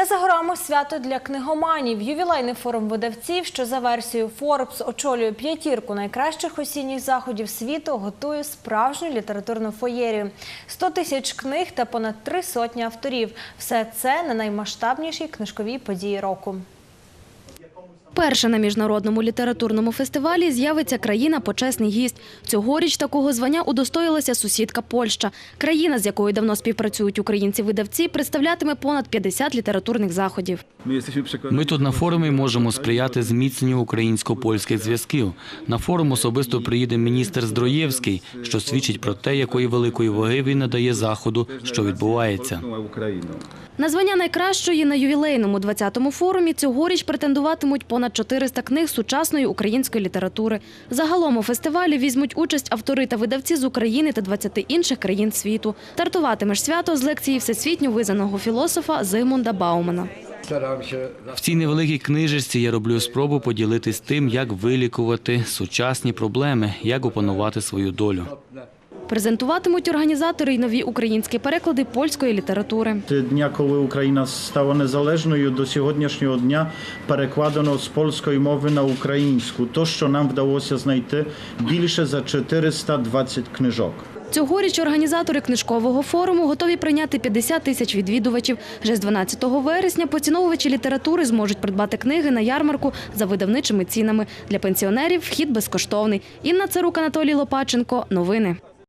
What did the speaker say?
Не за горами свято для книгоманів. Ювілейний форум видавців, що за версією Forbes очолює п'ятірку найкращих осінніх заходів світу, готує справжню літературну фоєрію. 100 тисяч книг та понад три сотні авторів. Все це на наймасштабнішій книжковій події року. Перша на міжнародному літературному фестивалі з'явиться країна почесний гість. Цьогоріч такого звання удостоїлася сусідка Польща. Країна, з якою давно співпрацюють українці-видавці, представлятиме понад 50 літературних заходів. Ми тут на форумі можемо сприяти зміцненню українсько-польських зв'язків. На форум особисто приїде міністр Здроєвський, що свідчить про те, якої великої ваги він надає заходу, що відбувається. Polską. На звання найкращої на ювілейному 20-му форумі цьогоріч претендуватимуть понад 400 книг сучасної української літератури. Загалом у фестивалі візьмуть участь автори та видавці з України та 20 інших країн світу. Стартуватиме ж свято з лекції всесвітньо визнаного філософа Зигмунда Баумана. В цій невеликій книжечці я роблю спробу поділитись тим, як вилікувати сучасні проблеми, як опанувати свою долю. Презентуватимуть організатори й нові українські переклади польської літератури. Дня, коли Україна стала незалежною, до сьогоднішнього дня перекладено з польської мови на українську. То, що нам вдалося знайти більше за 420 книжок. Цьогоріч організатори книжкового форуму готові прийняти 50 тисяч відвідувачів. Вже з 12 вересня поціновувачі літератури зможуть придбати книги на ярмарку за видавничими цінами. Для пенсіонерів вхід безкоштовний. Інна Царук, Анатолій Лопаченко. Новини.